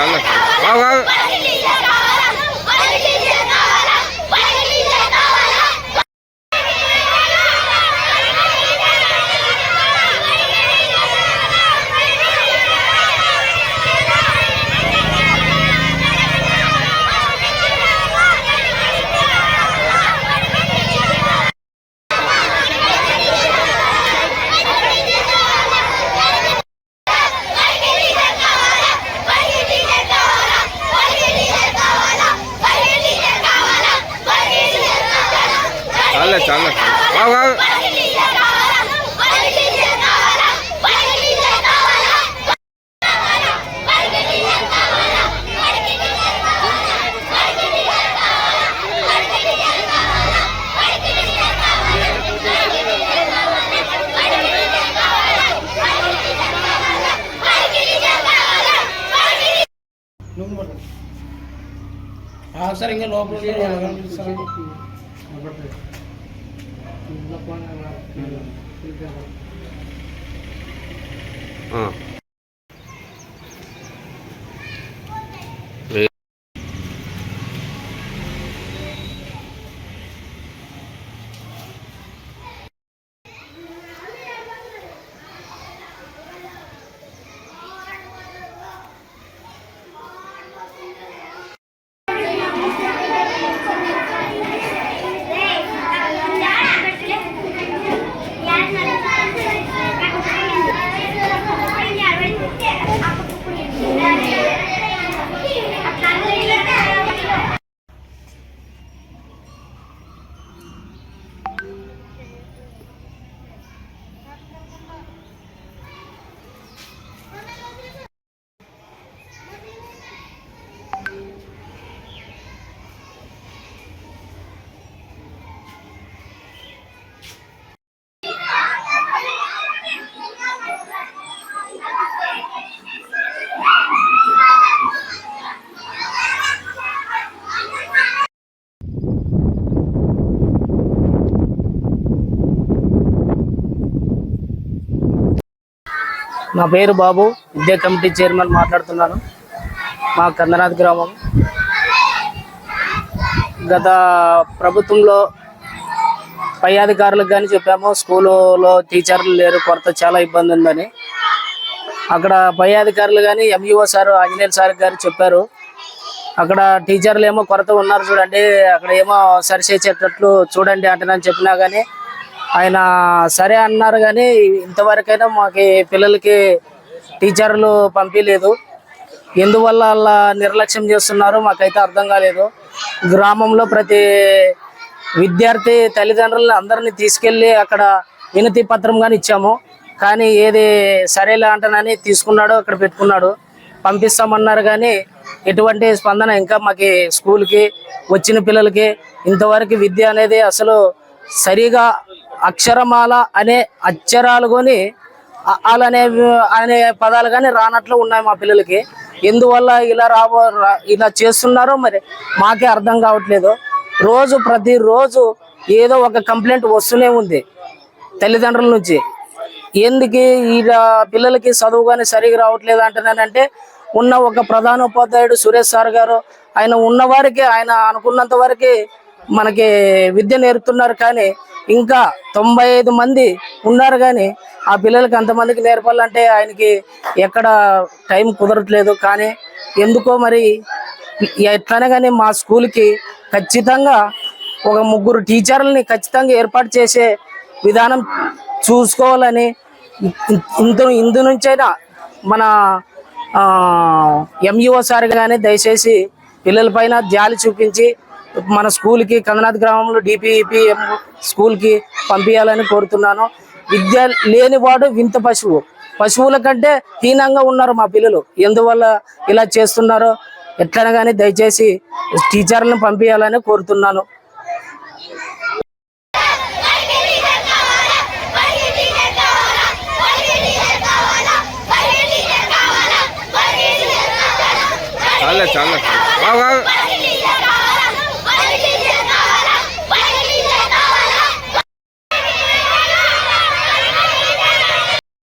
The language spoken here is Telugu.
చాలా బాగా చాలా చాలా బాగా సార్ ఇంకా లోపల ఆ. నా పేరు బాబు విద్యా కమిటీ చైర్మన్ మాట్లాడుతున్నాను. మా కందనాథ్ గ్రామం. గత ప్రభుత్వంలో పై అధికారులకు కానీ చెప్పాము స్కూల్లో టీచర్లు లేరు కొరత చాలా ఇబ్బంది ఉందని. అక్కడ పై అధికారులు కానీ ఎంఈఓ సార్ ఆంజనేయులు సార్ గారు చెప్పారు. అక్కడ టీచర్లు ఏమో కొరత ఉన్నారు చూడండి అక్కడ ఏమో సరిచేసేటట్లు చూడండి అంటున్నాను చెప్పినా కానీ ఆయన సరే అన్నారు కానీ ఇంతవరకైనా మాకు పిల్లలకి టీచర్లు పంపించలేదు ఎందువల్ల అలా నిర్లక్ష్యం చేస్తున్నారో మాకైతే అర్థం కాలేదు. గ్రామంలో ప్రతి విద్యార్థి తల్లిదండ్రులను అందరినీ తీసుకెళ్ళి అక్కడ వినతి పత్రం కానీ ఇచ్చాము. కానీ ఏది సరేలే అంటనని తీసుకున్నాడు అక్కడ పెట్టుకున్నాడు. పంపిస్తామన్నారు కానీ ఎటువంటి స్పందన ఇంకా మాకు స్కూల్కి వచ్చిన పిల్లలకి ఇంతవరకు విద్య అనేది అసలు సరిగా అక్షరమాల అనే అక్షరాలు కొని అలానే అనే పదాలు కానీ రానట్లు ఉన్నాయి మా పిల్లలకి. ఎందువల్ల ఇలా రాబో రా- ఇలా చేస్తున్నారో మరి మాకే అర్థం కావట్లేదు. రోజు ప్రతిరోజు ఏదో ఒక కంప్లైంట్ వస్తూనే ఉంది తల్లిదండ్రుల నుంచి. ఎందుకు ఈడ పిల్లలకి చదువు కానీ సరిగా రావట్లేదు అంటున్నానంటే ఉన్న ఒక ప్రధానోపాధ్యాయుడు సురేష్ సార్ గారు ఆయన ఉన్నవారికి ఆయన అనుకున్నంత వరకు మనకి విద్య నేర్పుతున్నారు కానీ ఇంకా తొంభై ఐదు మంది ఉన్నారు కానీ ఆ పిల్లలకి అంతమందికి నేర్పాలంటే ఆయనకి ఎక్కడ టైం కుదరట్లేదు. కానీ ఎందుకో మరి ఎట్లనే కానీ మా స్కూల్కి ఖచ్చితంగా ఒక ముగ్గురు టీచర్లని ఖచ్చితంగా ఏర్పాటు చేసే విధానం చూసుకోవాలని ఇందు ఇందు నుంచైనా మన ఎంఈఓ సార్ కానీ దయచేసి పిల్లలపైన జాలి చూపించి మన స్కూల్కి కందనాథ్ గ్రామంలో డిపిఈపిఎం స్కూల్కి పంపించాలని కోరుతున్నాను. విద్య లేనివాడు వింత పశువు. పశువుల కంటే హీనంగా ఉన్నారు మా పిల్లలు. ఎందువల్ల ఇలా చేస్తున్నారో ఎట్లైనా కానీ దయచేసి టీచర్లను పంపించాలని కోరుతున్నాను.